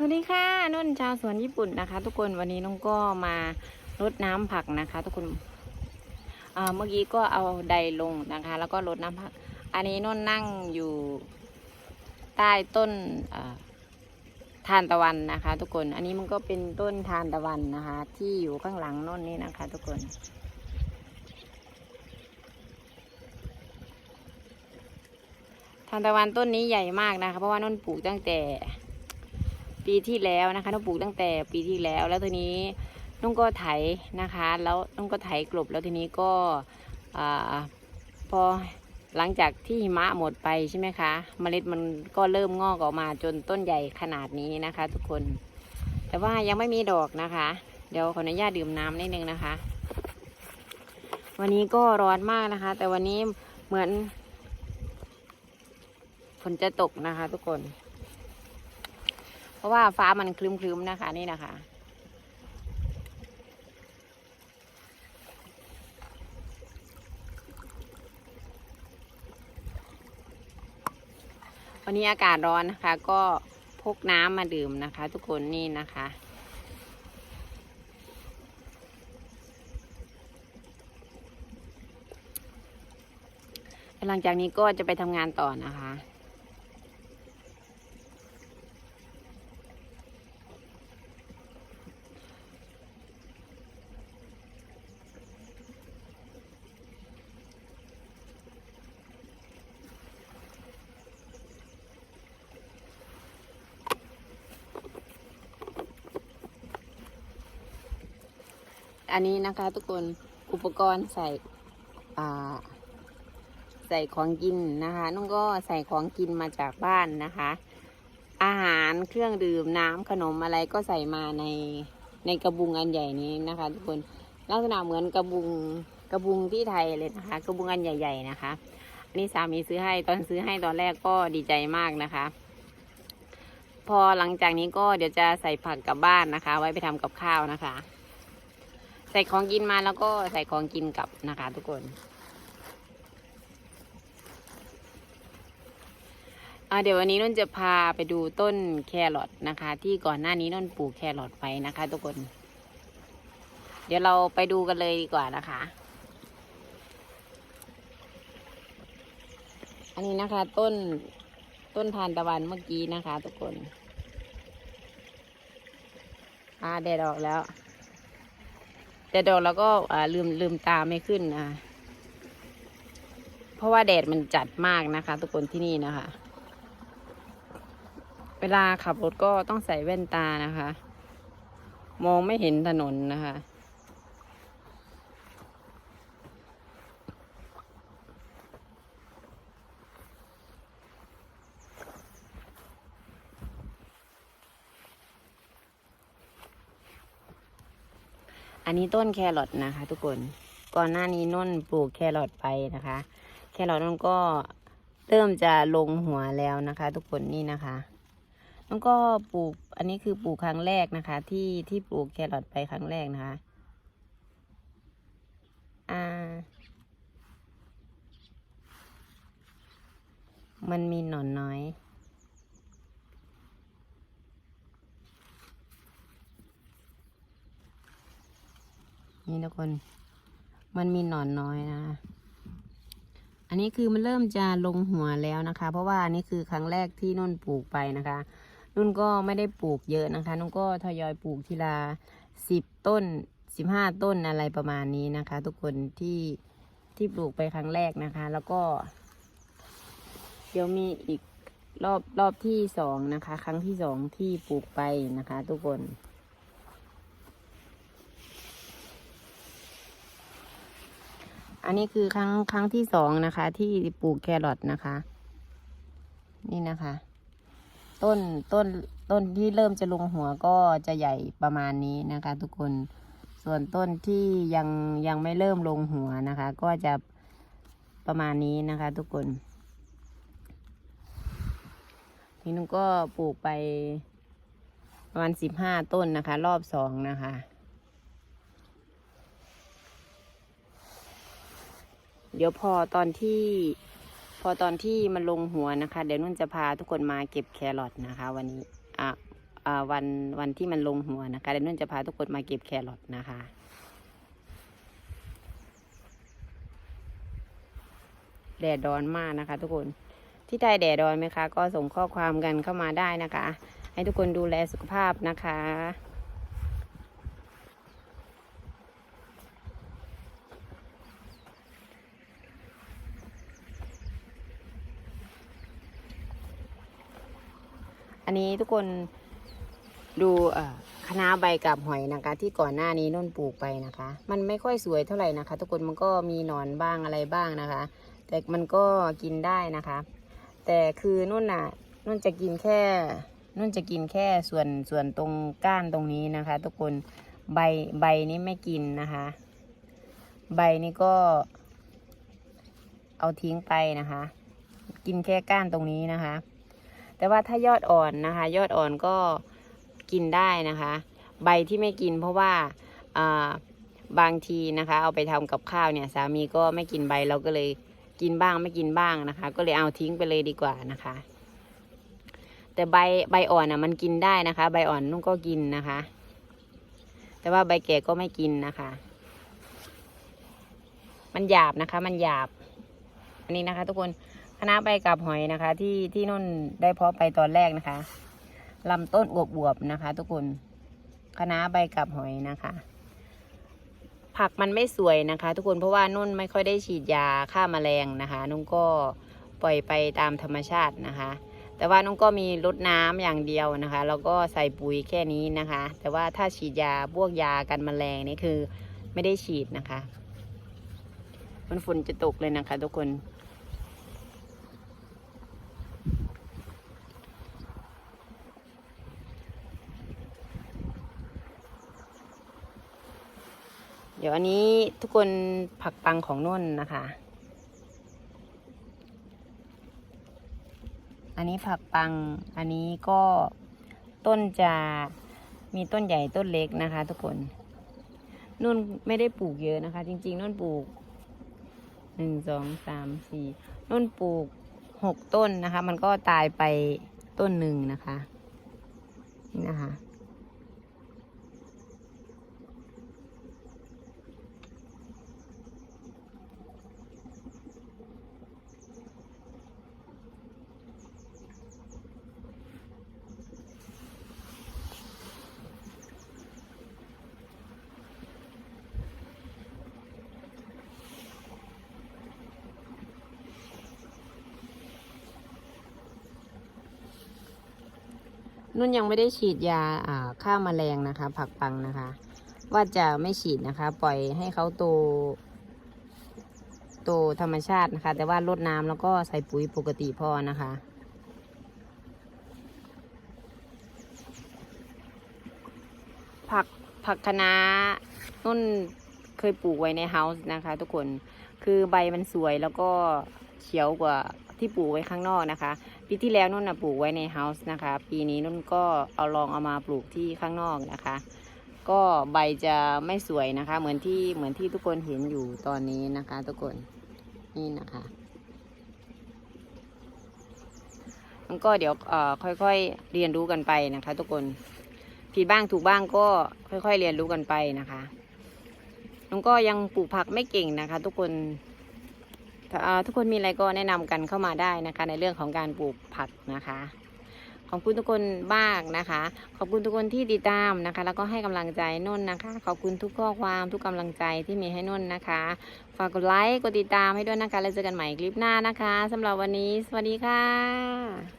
สวัสดีค่ะนุ่นชาวสวนญี่ปุ่นนะคะ ทุกคนวันนี้น้องก็มารดน้ำผักนะคะ ทุกคนเมื่อกี้ก็เอาไดลงนะคะ แล้วก็รดน้ำผัก อันนี้นุ่นนั่งอยู่ใต้ต้นทานตะวันนะคะ ทุกคน อันนี้มันก็เป็นต้นทานตะวันนะคะ ที่อยู่ข้างหลังนุ่นนี่นะคะ ทุกคนทานตะวันต้นนี้ใหญ่มากนะคะ เพราะว่านุ่นปลูกตั้งแต่ ปีที่แล้วนะคะน้องปลูกตั้งแต่ปีที่แล้ว แล้วทีนี้น้องก็ไถนะคะ แล้วน้องก็ไถกลบแล้วทีนี้ก็อพอหลังจากที่หิมะหมดไปใช่ไหมคะเมล็ดมันก็เริ่มงอกออกมาจนต้นใหญ่ขนาดนี้นะคะ ทุกคน แต่ว่ายังไม่มีดอกนะคะ เดี๋ยวขออนุญาตดื่มน้ำนิดนึงนะคะ วันนี้ก็ร้อนมากนะคะ แต่วันนี้เหมือนฝนจะตกนะคะ ทุกคน เพราะว่าฟ้ามันคลึ้มๆนะคะ นี่นะคะ วันนี้อากาศร้อนนะคะ ก็พกน้ำมาดื่มนะคะ ทุกคนนี่นะคะหลังจากนี้ก็จะไปทำงานต่อนะคะ อันนี้นะคะทุกคนอุปกรณ์ใส่ใส่ของกินนะคะน้องก็ใส่ของกินมาจากบ้านนะคะ อาหารเครื่องดื่มน้ำขนมอะไรก็ใส่มาในในกระบุงอันใหญ่นี้นะคะ ทุกคนลักษณะเหมือนกระบุงกระบุงที่ไทยเลยนะคะ กระบุงอันใหญ่ ๆนะคะอันนี้สามีซื้อให้ตอนซื้อให้ตอนแรกก็ดีใจมากนะคะ พอหลังจากนี้ก็เดี๋ยวจะใส่ผักกลับบ้านนะคะ ไว้ไปทำกับข้าวนะคะ ใส่ของกินมาแล้วก็ใส่ของกินกลับนะคะทุกคนเดี๋ยววันนี้นุ่นจะพาไปดูต้นแครอทนะคะ ที่ก่อนหน้านี้นุ่นปลูกแครอทไว้นะคะ ทุกคน เดี๋ยวเราไปดูกันเลยดีกว่านะคะ อันนี้นะคะต้นต้นทานตะวันเมื่อกี้นะคะ ทุกคนอ่าแดดออกแล้ว แต่ดอกเราก็ลืมลืมตาไม่ขึ้นนะเพราะว่าแดดมันจัดมากนะคะ ทุกคนที่นี่นะคะ เวลาขับรถก็ต้องใส่แว่นตานะคะ มองไม่เห็นถนนนะคะ อันนี้ต้นแครอทนะคะ ทุกคน ก่อนหน้านี้นุ่นปลูกแครอทไปนะคะ แครอทนุ่นก็เริ่มจะลงหัวแล้วนะคะ ทุกคนนี่นะคะน้องก็ปลูก อันนี้คือปลูกครั้งแรกนะคะ ที่ที่ปลูกแครอทไปครั้งแรกนะคะ อ่า มันมีหนอนน้อย นี่ทุกคน มันมีหนอนน้อยนะคะอันนี้คือมันเริ่มจะลงหัวแล้วนะคะ เพราะว่าอันนี้คือครั้งแรกที่นุ่นปลูกไปนะคะ นุ่นก็ไม่ได้ปลูกเยอะนะคะ นุ่นก็ทยอยปลูกทีละสิบต้นสิบห้าต้นอะไรประมาณนี้นะคะ ทุกคนที่ที่ปลูกไปครั้งแรกนะคะ แล้วก็ เดี๋ยวมีอีกรอบรอบที่สองนะคะ ครั้งที่สองที่ปลูกไปนะคะ ทุกคน อันนี้คือครั้งครั้งที่สองนะคะ ที่ปลูกแครอทนะคะ นี่นะคะ ต้นต้นต้นที่เริ่มจะลงหัวก็จะใหญ่ประมาณนี้นะคะ ทุกคนส่วนต้นที่ยังยังไม่เริ่มลงหัวนะคะ ก็จะประมาณนี้นะคะ ทุกคนนี่นุ้งก็ปลูกไปประมาณสิบห้าต้นนะคะ รอบสองนะคะ เดี๋ยวพอตอนที่พอตอนที่มันลงหัวนะคะ เดี๋ยวนุ่นจะพาทุกคนมาเก็บแครอทนะคะ วันนี้อะอ่าวันวันที่มันลงหัวนะคะเดี๋ยวนุ่นจะพาทุกคนมาเก็บแครอทนะคะ แดดร้อนมากนะคะ ทุกคนที่ไทยแดดร้อนไหมคะ ก็ส่งข้อความกันเข้ามาได้นะคะ ให้ทุกคนดูแลสุขภาพนะคะ อันนี้ทุกคนดูเอ่อคะใบกับหอยนะคะ ที่ก่อนหน้านี้นุ่นปลูกไปนะคะ มันไม่ค่อยสวยเท่าไหร่นะคะ ทุกคนมันก็มีหนอนบ้างอะไรบ้างนะคะ แต่มันก็กินได้นะคะ แต่คือนุ่นน่ะนุ่นจะกินแค่นุ่นจะกินแค่ส่วนส่วนตรงก้านตรงนี้นะคะ ทุกคนใบใบนี้ไม่กินนะคะ ใบนี้ก็ เอาทิ้งไปนะคะ กินแค่ก้านตรงนี้นะคะ แต่ว่าถ้ายอดอ่อนนะคะ ยอดอ่อนก็กินได้นะคะ ใบที่ไม่กินเพราะว่าบางทีนะคะ เอาไปทำกับข้าวเนี่ยสามีก็ไม่กินใบเราก็เลยกินบ้างไม่กินบ้างนะคะ ก็เลยเอาทิ้งไปเลยดีกว่านะคะ แต่ใบใบอ่อนอะมันกินได้นะคะ ใบอ่อนนุ่งก็กินนะคะ แต่ว่าใบแก่ก็ไม่กินนะคะ มันหยาบนะคะ มันหยาบอันนี้นะคะ ทุกคน คณะใบกับหอยนะคะ ที่ที่นุ่นได้เพาะไปตอนแรกนะคะลำต้นอวบๆนะคะ ทุกคนคณะใบกับหอยนะคะ ผักมันไม่สวยนะคะ ทุกคนเพราะว่านุ่นไม่ค่อยได้ฉีดยาฆ่าแมลงนะคะ นุ่นก็ปล่อยไปตามธรรมชาตินะคะ แต่ว่านุ่นก็มีรดน้ำอย่างเดียวนะคะ แล้วก็ใส่ปุ๋ยแค่นี้นะคะ แต่ว่าถ้าฉีดยาพวกยากันแมลงนี่คือไม่ได้ฉีดนะคะ มันฝนจะตกเลยนะคะ ทุกคน เดี๋ยวอันนี้ทุกคนผักปังของนุ่นนะคะ อันนี้ผักปัง อันนี้ก็ต้นจะมีต้นใหญ่ต้นเล็กนะคะ ทุกคน นุ่นไม่ได้ปลูกเยอะนะคะ จริง ๆนุ่นปลูกหนึ่งสองสามสี่นุ่นปลูกหกต้นนะคะ มันก็ตายไปต้นหนึ่งนะคะ นี่นะคะ นุ่นยังไม่ได้ฉีดยาอ่าฆ่าแมลงนะคะ ผักปังนะคะ ว่าจะไม่ฉีดนะคะ ปล่อยให้เขาโตโตธรรมชาตินะคะ แต่ว่าลดน้ำแล้วก็ใส่ปุ๋ยปกติพอนะคะผักผักคะน้านุ่นเคยปลูกไว้ในเฮาส์นะคะ ทุกคนคือใบมันสวยแล้วก็เขียวกว่าที่ปลูกไว้ข้างนอกนะคะ ปีที่แล้วนุ่นนะปลูกไว้ในเฮาส์นะคะ ปีนี้นุ่นก็เอาลองเอามาปลูกที่ข้างนอกนะคะ ก็ใบจะไม่สวยนะคะ เหมือนที่เหมือนที่ทุกคนเห็นอยู่ตอนนี้นะคะ ทุกคนนี่นะคะมันก็เดี๋ยวเอ่อค่อยๆเรียนรู้กันไปนะคะ ทุกคนผิดบ้างถูกบ้างก็ค่อย ๆ เรียนรู้กันไปนะคะน้องก็ยังปลูกผักไม่เก่งนะคะ ทุกคน ทุกคนมีอะไรก็แนะนำกันเข้ามาได้นะคะ ในเรื่องของการปลูกผักนะคะ ขอบคุณทุกคนมากนะคะ ขอบคุณทุกคนที่ติดตามนะคะ แล้วก็ให้กำลังใจนุ่นนะคะ ขอบคุณทุกข้อความทุกกำลังใจที่มีให้นุ่นนะคะ ฝากกดไลค์กดติดตามให้ด้วยนะคะแล้วเจอกันใหม่คลิปหน้านะคะสำหรับวันนี้ สวัสดีค่ะ